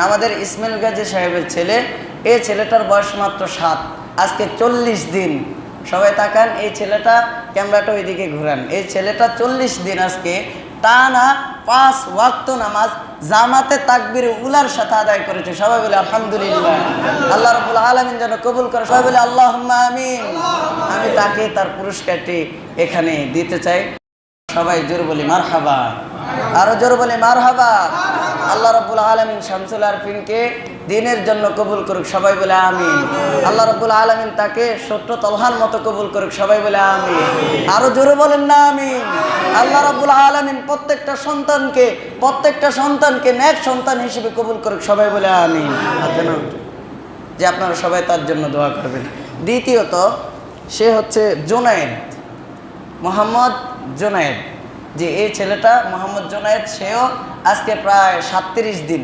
আমাদের ইসমাইল গাজী সাহেবের ছেলে, এই ছেলেটার বয়স মাত্র সাত। আজকে চল্লিশ দিন। সবাই তাকান, এই ছেলেটা ক্যামেরাটা ওইদিকে ঘুরান। এই ছেলেটা চল্লিশ দিন আজকে টানা পাঁচ ওয়াক্ত নামাজ জামাতে তাকবির উলার সাথে আদায় করেছে। সবাই বলে, আলহামদুলিল্লাহ। আল্লাহ রবুল আলমিন যেন কবুল করে। সবাই বলে আল্লাহ আমিন। আমি তাকে তার পুরস্কারটি এখানে দিতে চাই। সবাই জোর বলি মার হাবা আরও জোর বলি মার হাবা আল্লাহ রব্বুল আলমিন শামসুল আরফিনকে দিনের জন্য কবুল করুক, সবাই বলে আমিন। আল্লাহ রব্বুল আলমিন তাকে সত্য তলহার মতো কবুল করুক, সবাই বলে আমিন। আরও জোরে বলেন না আমিন। আল্লাহ রব্বুল আলমিন প্রত্যেকটা সন্তানকে প্রত্যেকটা সন্তানকে ন্যাক সন্তান হিসেবে কবুল করুক, সবাই বলে আমিন। যে আপনারা সবাই তার জন্য দোয়া করবেন। দ্বিতীয়ত, সে হচ্ছে জোনায়েদ, মোহাম্মদ জোনায়েদ। যে এই ছেলেটা মোহাম্মদ জোনায়েদ সেও আজকে প্রায় সাতত্রিশ দিন